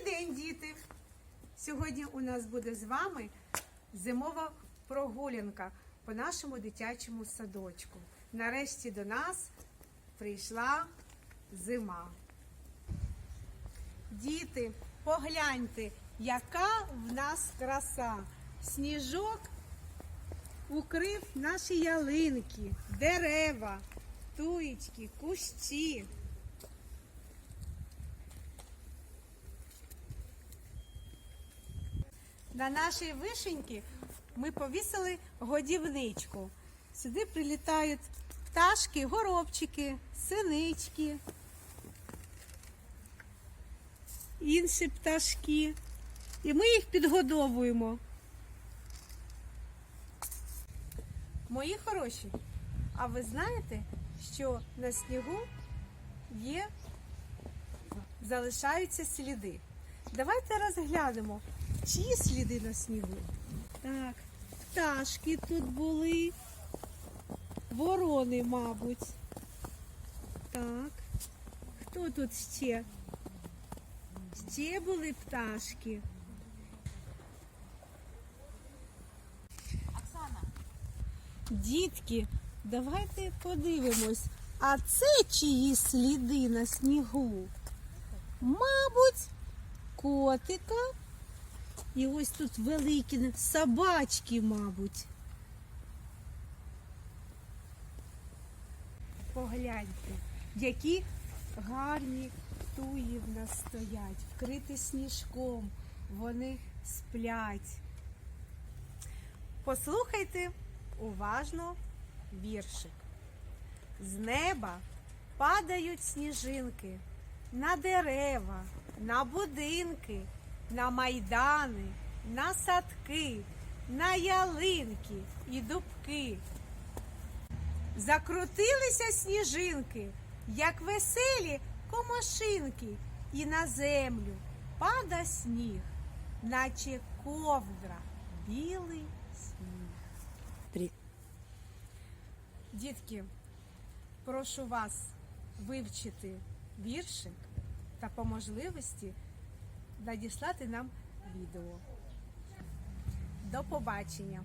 Добрий день, діти! Сьогодні у нас буде з вами зимова прогулянка по нашому дитячому садочку. Нарешті до нас прийшла зима. Діти, погляньте, яка в нас краса! Сніжок укрив наші ялинки, дерева, туєчки, кущі. На нашій вишеньки ми повісили годівничку. Сюди прилітають пташки, горобчики, синички, інші пташки. І ми їх підгодовуємо. Мої хороші, а ви знаєте, що на снігу є, залишаються сліди. Давайте розглянемо, чиї сліди на снігу. Так, пташки тут були, ворони, мабуть. Так, хто тут ще? Ще були пташки. Оксана, Дітки, давайте подивимось, а це чиї сліди на снігу? Мабуть, котика. І ось тут великі собачки, мабуть. Погляньте, які гарні туї в нас стоять, вкриті сніжком. Вони сплять. Послухайте уважно віршик. З неба падають сніжинки на дерева, на будинки, на майдани, на садки, на ялинки і дубки. Закрутилися сніжинки, як веселі комашинки, і на землю пада сніг, наче ковдра, білий сніг. Дітки, прошу вас вивчити віршик та по можливості надіслати нам відео. До побачення!